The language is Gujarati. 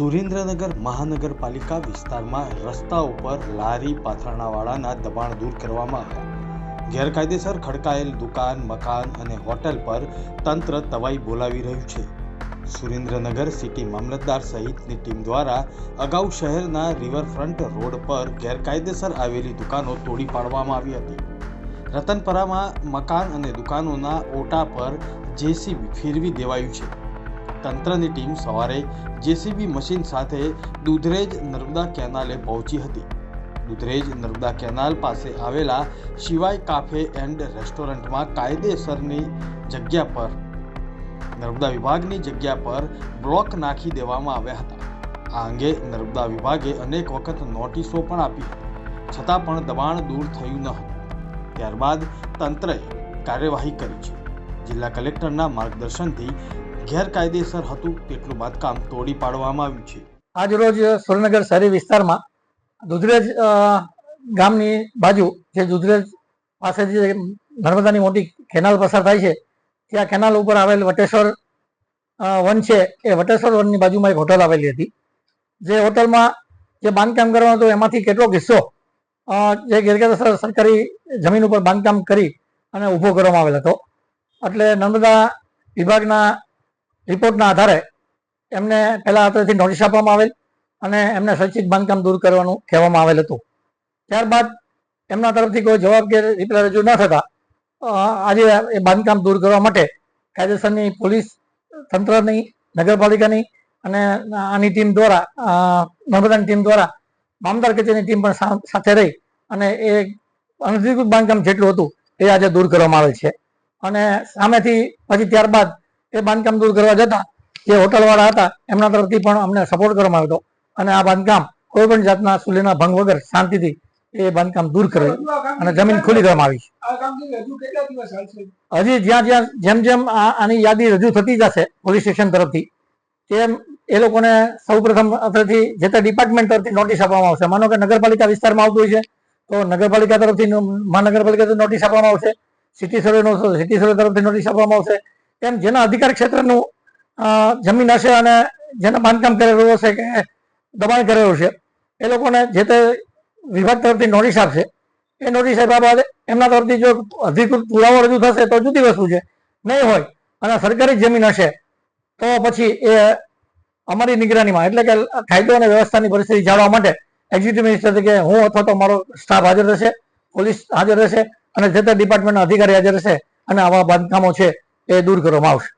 સુરેન્દ્રનગર મહાનગરપાલિકા વિસ્તારમાં રસ્તા ઉપર લારી પાથરણાવાળાના દબાણ દૂર કરવામાં આવ્યા. ગેરકાયદેસર ખડકાયેલ દુકાન, મકાન અને હોટલ પર તંત્ર તવાઈ બોલાવી રહ્યું છે. સુરેન્દ્રનગર સિટી મામલતદાર સહિતની ટીમ દ્વારા અગાઉ શહેરના રિવરફ્રન્ટ રોડ પર ગેરકાયદેસર આવેલી દુકાનો તોડી પાડવામાં આવી હતી. રતનપરામાં મકાન અને દુકાનોના ઓટા પર જેસીબી ફેરવી દેવાયું છે. તંત્રની ટીમ સવારે જેસીબી મશીન સાથે દુધરેજ નર્મદા કેનાલે પહોંચી હતી. દુધરેજ નર્મદા કેનાલ પાસે આવેલા શિવાય કાફે એન્ડ રેસ્ટોરન્ટમાં કાયદેસરની જગ્યા પર, નર્મદા વિભાગની જગ્યા પર બ્લોક નાખી દેવામાં આવ્યા હતા. આ અંગે નર્મદા વિભાગે અનેક વખત નોટિસો પણ આપી છતાં પણ દબાણ દૂર થયું ન હતું. ત્યારબાદ તંત્રએ કાર્યવાહી કરી છે. જિલ્લા કલેક્ટરના માર્ગદર્શનથી ગેરકાયદેસર હતું તેટલું બાંધકામ તોડી પાડવામાં આવ્યું છે. આજ રોજ સુરેન્દ્રનગર શહેરી વિસ્તારમાં દુધરેજ ગામની બાજુ જે દુધરેજ પાસે જે નર્મદાની મોટી કેનાલ પસાર થાય છે, ત્યાં કેનાલ ઉપર આવેલ વટેશ્વર વન છે, એ વટેશ્વર વનની બાજુમાં એક હોટલ આવેલી હતી. જે હોટલમાં જે બાંધકામ કરવાનું હતું, એમાંથી કેટલોક હિસ્સો જે ગેરકાયદેસર સરકારી જમીન ઉપર બાંધકામ કરી અને ઊભો કરવામાં આવેલ હતો. એટલે નર્મદા વિભાગના રિપોર્ટના આધારે એમને પહેલા હાથેથી નોટિસ આપવામાં આવેલ અને એમને સ્વૈચ્છિક બાંધકામ દૂર કરવાનું કહેવામાં આવેલ હતું. ત્યારબાદ એમના તરફથી કોઈ જવાબ કે રિપ્લાય રજૂ ન થતા આજે એ બાંધકામ દૂર કરવા માટે કાયદેસરની પોલીસ તંત્રની, નગરપાલિકાની અને આની ટીમ દ્વારા નર્મદાની ટીમ દ્વારા મામદાર કચેરીની ટીમ પણ સાથે રહી અને એ અનધિકૃત બાંધકામ જેટલું હતું એ આજે દૂર કરવામાં આવેલ છે. અને સામેથી, પછી ત્યારબાદ એ બાંધકામ દૂર કરવા જતા જે હોટલવાળા હતા એમના તરફથી પણ અમને સપોર્ટ કરવામાં આવ્યો હતો. અને આ બાંધકામ કોઈ પણ જાતના સુલેના ભંગ વગર શાંતિથી એ બાંધકામ દૂર કરે અને જમીન ખુલ્લી કરવામાં આવી હજુ જ્યાં જ્યાં જેમ જેમ આની યાદી રજૂ થતી જશે પોલીસ સ્ટેશન તરફથી તેમ એ લોકોને સૌપ્રથમ અત્યારથી જે તે ડિપાર્ટમેન્ટ તરફથી નોટિસ આપવામાં આવશે. માનો કે નગરપાલિકા વિસ્તારમાં આવતું હોય છે તો નગરપાલિકા તરફથી મહાનગરપાલિકા તરફથી નોટિસ આપવામાં આવશે. સિટી સર્વેનો સિટી સર્વે તરફથી નોટિસ આપવામાં આવશે. તેમ જેના અધિકાર ક્ષેત્રનું જમીન હશે અને જેને બાંધકામ કરેલું હશે કે દબાણ કરેલું છે, એ લોકોને જે તે વિભાગ તરફથી નોટિસ આપશે. એ નોટિસ આપ્યા બાદ એમના તરફથી જો અધિકૃત પુરાવો રજૂ થશે તો જુદી વસ્તુ છે. નહીં હોય અને સરકારી જમીન હશે, તો પછી એ અમારી નિગરાનીમાં, એટલે કે કાયદો અને વ્યવસ્થાની પરિસ્થિતિ જાળવવા માટે એક્ઝિક્યુટિવ મિનિસ્ટર તરીકે હું અથવા તો મારો સ્ટાફ હાજર રહેશે પોલીસ હાજર રહેશે અને જે તે ડિપાર્ટમેન્ટના અધિકારી હાજર રહેશે અને આવા બાંધકામો છે. એ દૂર કરવામાં આવશે.